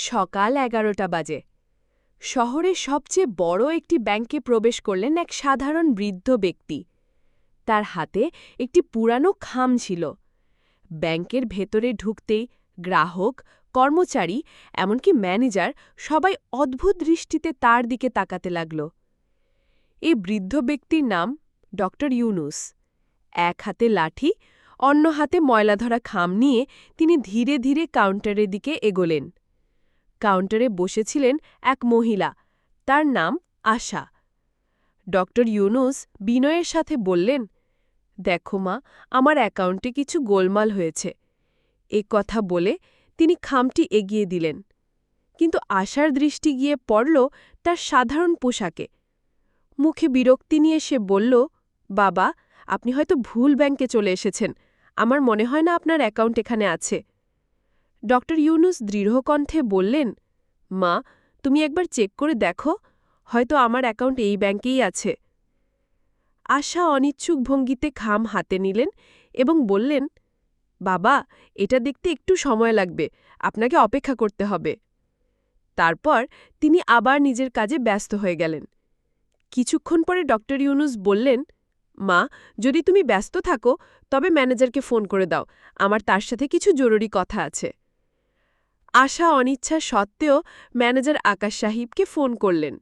সকাল এগারোটা বাজে। শহরের সবচেয়ে বড় একটি ব্যাংকে প্রবেশ করলেন এক সাধারণ বৃদ্ধ ব্যক্তি। তার হাতে একটি পুরানো খাম ছিল। ব্যাংকের ভেতরে ঢুকতেই গ্রাহক, কর্মচারী, এমনকি ম্যানেজার সবাই অদ্ভুত দৃষ্টিতে তার দিকে তাকাতে লাগল। এই বৃদ্ধ ব্যক্তির নাম ড ইউনুস। এক হাতে লাঠি, অন্য হাতে ময়লাধরা খাম নিয়ে তিনি ধীরে ধীরে কাউন্টারের দিকে এগোলেন। কাউন্টারে বসেছিলেন এক মহিলা। তার নাম আশা। ডক্টর ইউনুস বিনয়ের সাথে বললেন, দেখো মা, আমার অ্যাকাউন্টে কিছু গোলমাল হয়েছে। এ কথা বলে তিনি খামটি এগিয়ে দিলেন। কিন্তু আশার দৃষ্টি গিয়ে পড়ল তার সাধারণ পোশাকে। মুখে বিরক্তি নিয়ে সে বলল, বাবা, আপনি হয়তো ভুল ব্যাংকে চলে এসেছেন। আমার মনে হয় না আপনার অ্যাকাউন্ট এখানে আছে। ড ইউনুস দৃঢ়কণ্ঠে বললেন, মা, তুমি একবার চেক করে দেখো, হয়তো আমার অ্যাকাউন্ট এই ব্যাংকেই আছে। আশা অনিচ্ছুক ভঙ্গিতে খাম হাতে নিলেন এবং বললেন, বাবা, এটা দেখতে একটু সময় লাগবে, আপনাকে অপেক্ষা করতে হবে। তারপর তিনি আবার নিজের কাজে ব্যস্ত হয়ে গেলেন। কিছুক্ষণ পরে ড ইউনুস বললেন, মা, যদি তুমি ব্যস্ত থাকো, তবে ম্যানেজারকে ফোন করে দাও, আমার তার সাথে কিছু জরুরি কথা আছে। আশা অনিচ্ছা সত্ত্বেও ম্যানেজার আকাশ সাহিবকে ফোন করলেন।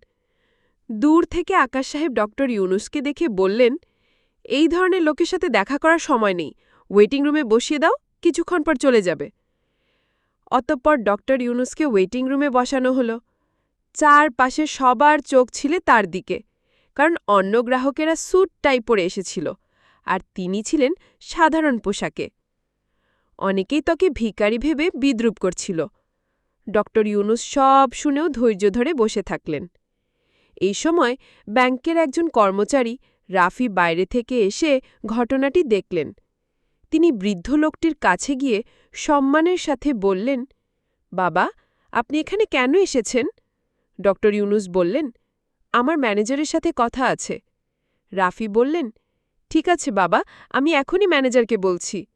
দূর থেকে আকাশ সাহেব ডক্টর ইউনুসকে দেখে বললেন, এই ধরনের লোকের সাথে দেখা করার সময় নেই। ওয়েটিং রুমে বসিয়ে দাও, কিছুক্ষণ পর চলে যাবে। অতঃপর ডক্টর ইউনুসকে ওয়েটিং রুমে বসানো হলো। চারপাশে সবার চোখ ছিলে তার দিকে, কারণ অন্য গ্রাহকেরা স্যুট টাই পরে এসেছিল, আর তিনি ছিলেন সাধারণ পোশাকে। অনেকেই তাকে ভিকারি ভেবে বিদ্রুপ করছিল। ড ইউনুস সব শুনেও ধৈর্য ধরে বসে থাকলেন। এই সময় ব্যাংকের একজন কর্মচারী রাফি বাইরে থেকে এসে ঘটনাটি দেখলেন। তিনি বৃদ্ধ লোকটির কাছে গিয়ে সম্মানের সাথে বললেন, বাবা, আপনি এখানে কেন এসেছেন? ডক্টর ইউনুস বললেন, আমার ম্যানেজারের সাথে কথা আছে। রাফি বললেন, ঠিক আছে বাবা, আমি এখনই ম্যানেজারকে বলছি।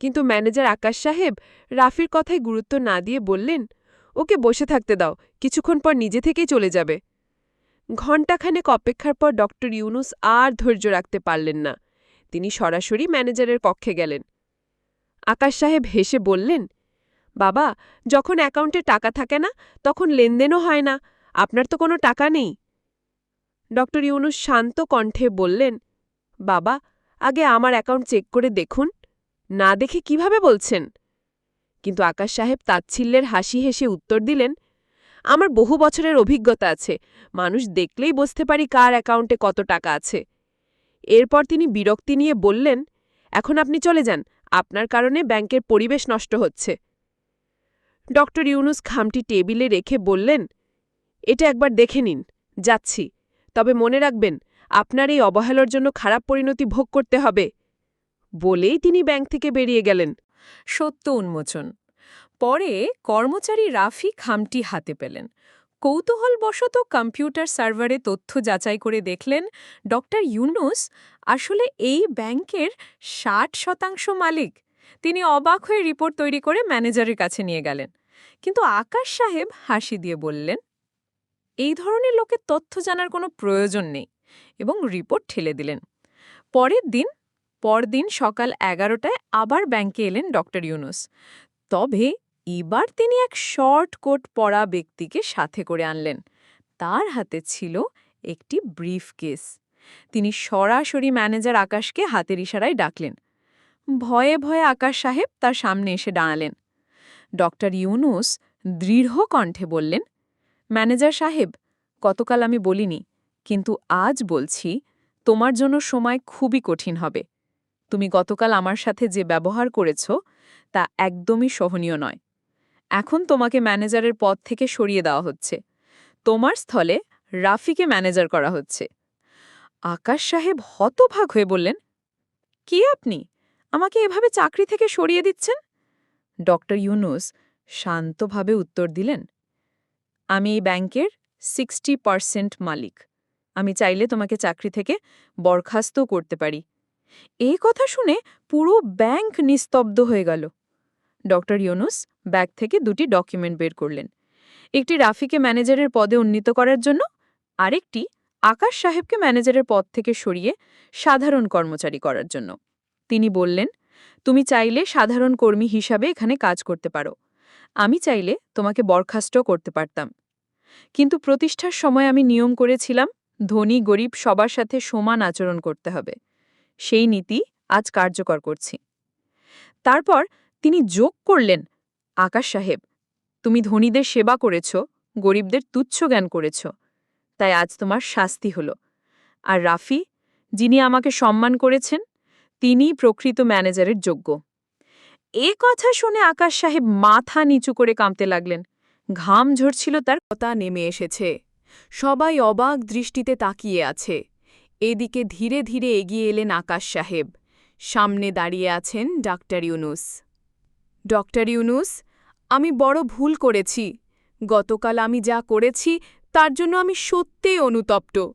কিন্তু ম্যানেজার আকাশ সাহেব রাফির কথায় গুরুত্ব না দিয়ে বললেন, ওকে বসে থাকতে দাও, কিছুক্ষণ পর নিজে থেকেই চলে যাবে। ঘণ্টাখানেক অপেক্ষার পর ডক্টর ইউনুস আর ধৈর্য রাখতে পারলেন না। তিনি সরাসরি ম্যানেজারের কক্ষে গেলেন। আকাশ সাহেব হেসে বললেন, বাবা, যখন অ্যাকাউন্টে টাকা থাকে না, তখন লেনদেনও হয় না, আপনার তো কোনো টাকা নেই। ডক্টর ইউনুস শান্ত কণ্ঠে বললেন, বাবা, আগে আমার অ্যাকাউন্ট চেক করে দেখুন না দেখে কীভাবে বলছেন? কিন্তু আকাশ সাহেব তাচ্ছিল্যের হাসি হেসে উত্তর দিলেন, আমার বহু বছরের অভিজ্ঞতা আছে। মানুষ দেখলেই বুঝতে পারি কার অ্যাকাউন্টে কত টাকা আছে। এরপর তিনি বিরক্তি নিয়ে বললেন, এখন আপনি চলে যান। আপনার কারণে ব্যাংকের পরিবেশ নষ্ট হচ্ছে। ড ইউনুস খামটি টেবিলে রেখে বললেন, এটা একবার দেখে নিন। যাচ্ছি। তবে মনে রাখবেন, আপনার এই অবহেলার জন্য খারাপ পরিণতি ভোগ করতে হবে। বলেই তিনি ব্যাংক থেকে বেরিয়ে গেলেন। সত্য উন্মোচন। পরে কর্মচারী রাফি খামটি হাতে পেলেন। কৌতূহলবশত কম্পিউটার সার্ভারে তথ্য যাচাই করে দেখলেন, ডক্টর ইউনুস আসলে এই ব্যাংকের ষাট শতাংশ মালিক। তিনি অবাক হয়ে রিপোর্ট তৈরি করে ম্যানেজারের কাছে নিয়ে গেলেন। কিন্তু আকাশ সাহেব হাসি দিয়ে বললেন, এই ধরনের লোকের তথ্য জানার কোনো প্রয়োজন নেই। এবং রিপোর্ট ঠেলে দিলেন। পরের দিন পরদিন সকাল এগারোটায় আবার ব্যাংকে এলেন ডক্টর ইউনুস। তবে এবার তিনি এক শর্ট কোট পরা ব্যক্তিকে সাথে করে আনলেন। তার হাতে ছিল একটি ব্রিফ কেস তিনি সরাসরি ম্যানেজার আকাশকে হাতের ইশারায় ডাকলেন। ভয়ে ভয়ে আকাশ সাহেব তার সামনে এসে দাঁড়ালেন। ডক্টর ইউনুস দৃঢ় কণ্ঠে বললেন, ম্যানেজার সাহেব, গতকাল আমি বলিনি, কিন্তু আজ বলছি, তোমার জন্য সময় খুবই কঠিন হবে। তুমি গতকাল আমার সাথে যে ব্যবহার করেছ, তা একদমই সহনীয় নয়। এখন তোমাকে ম্যানেজারের পদ থেকে সরিয়ে দেওয়া হচ্ছে। তোমার স্থলে রাফিকে ম্যানেজার করা হচ্ছে। আকাশ সাহেব হতভাগ হয়ে বললেন, কি আপনি? আমাকে এভাবে চাকরি থেকে সরিয়ে দিচ্ছেন? ডক্টর ইউনুস শান্তভাবে উত্তর দিলেন, আমি এই ব্যাংকের সিক্সটি পার্সেন্ট মালিক। আমি চাইলে তোমাকে চাকরি থেকে বরখাস্ত করতে পারি। এই কথা শুনে পুরো ব্যাংক নিস্তব্ধ হয়ে গেল। ডক্টর ইউনুস ব্যাগ থেকে দুটি ডকুমেন্ট বের করলেন। একটি রাফিকে ম্যানেজারের পদে উন্নীত করার জন্য, আরেকটি আকাশ সাহেবকে ম্যানেজারের পদ থেকে সরিয়ে সাধারণ কর্মচারী করার জন্য। তিনি বললেন, তুমি চাইলে সাধারণ কর্মী হিসাবে এখানে কাজ করতে পারো। আমি চাইলে তোমাকে বরখাস্ত করতে পারতাম। কিন্তু প্রতিষ্ঠার সময় আমি নিয়ম করেছিলাম, ধনী, গরিব সবার সাথে সমান আচরণ করতে হবে। সেই নীতি আজ কার্যকর করছি। তারপর তিনি যোগ করলেন, আকাশ সাহেব, তুমি ধনীদের সেবা করেছ, গরিবদের তুচ্ছ জ্ঞান করেছ, তাই আজ তোমার শাস্তি হল। আর রাফি, যিনি আমাকে সম্মান করেছেন, তিনিই প্রকৃত ম্যানেজারের যোগ্য। এ কথা শুনে আকাশ সাহেব মাথা নিচু করে কাঁপতে লাগলেন। ঘাম ঝরছিল তার কথা নেমে এসেছে। সবাই অবাক দৃষ্টিতে তাকিয়ে আছে। এদিকে ধীরে ধীরে এগিয়ে এলেন আকাশ সাহেব। সামনে দাঁড়িয়ে আছেন ডাক্তার ইউনুস। ডক্টর ইউনুস, আমি বড় ভুল করেছি। গতকাল আমি যা করেছি, তার জন্য আমি সত্যিই অনুতপ্ত।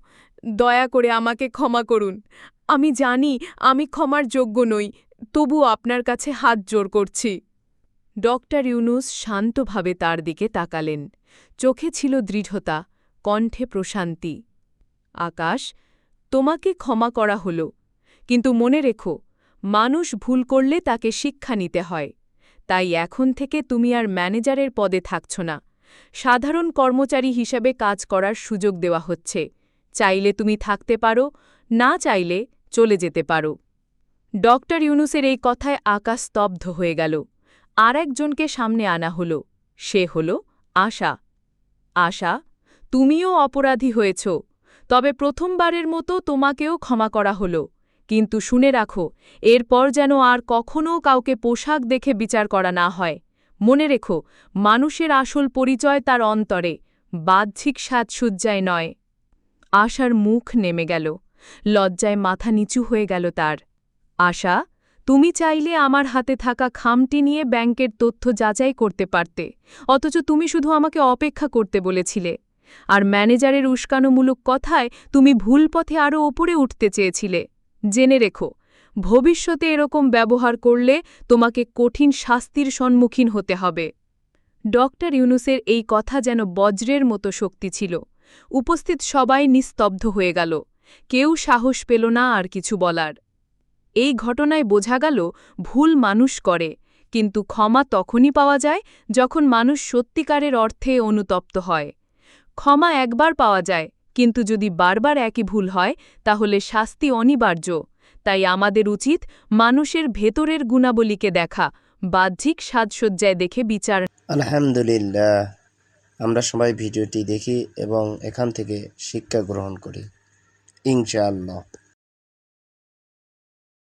দয়া করে আমাকে ক্ষমা করুন। আমি জানি আমি ক্ষমার যোগ্য নই, তবু আপনার কাছে হাত জোর করছি। ডক্টর ইউনুস শান্তভাবে তার দিকে তাকালেন। চোখে ছিল দৃঢ়তা, কণ্ঠে প্রশান্তি। আকাশ তোমাকে ক্ষমা করা হল। কিন্তু মনে রেখো, মানুষ ভুল করলে তাকে শিক্ষা নিতে হয়। তাই এখন থেকে তুমি আর ম্যানেজারের পদে থাকছ না। সাধারণ কর্মচারী হিসাবে কাজ করার সুযোগ দেওয়া হচ্ছে। চাইলে তুমি থাকতে পারো, না চাইলে চলে যেতে পারো। ডক্টর ইউনুসের এই কথায় আকাশ স্তব্ধ হয়ে গেল। আর একজনকে সামনে আনা হল। সে হল আশা। আশা, তুমিও অপরাধী হয়েছ। তবে প্রথমবারের মতো তোমাকেও ক্ষমা করা হল। কিন্তু শুনে রাখো, এরপর যেন আর কখনও কাউকে পোশাক দেখে বিচার করা না হয়। মনে রেখো, মানুষের আসল পরিচয় তার অন্তরে, বাহ্যিক সাজসজ্জায় নয়। আশার মুখ নেমে গেল, লজ্জায় মাথা নিচু হয়ে গেল তার। আশা, তুমি চাইলে আমার হাতে থাকা খামটি নিয়ে ব্যাংকের তথ্য যাচাই করতে পারতে, অথচ তুমি শুধু আমাকে অপেক্ষা করতে বলেছিলে। আর ম্যানেজারের উস্কানোমূলক কথায় তুমি ভুল পথে আরও ওপরে উঠতে চেয়েছিলে। জেনে রেখো, ভবিষ্যতে এরকম ব্যবহার করলে তোমাকে কঠিন শাস্তির সম্মুখীন হতে হবে। ডক্টর ইউনুসের এই কথা যেন বজ্রের মতো শক্তি ছিল। উপস্থিত সবাই নিস্তব্ধ হয়ে গেল। কেউ সাহস পেল না আর কিছু বলার। এই ঘটনায় বোঝা গেল, ভুল মানুষ করে, কিন্তু ক্ষমা তখনই পাওয়া যায় যখন মানুষ সত্যিকারের অর্থে অনুতপ্ত হয়। ক্ষমা একবার পাওয়া যায়, কিন্তু যদি বারবার একই ভুল হয়, তাহলে শাস্তি অনিবার্য। তাই আমাদের উচিত মানুষের ভেতরের গুণাবলীকে দেখা, বাহ্যিক সাজসজ্জায় দেখে বিচার আলহামদুলিল্লাহ। আমরা সবাই ভিডিওটি দেখি এবং এখান থেকে শিক্ষা গ্রহণ করি। ইনশাআল্লাহ।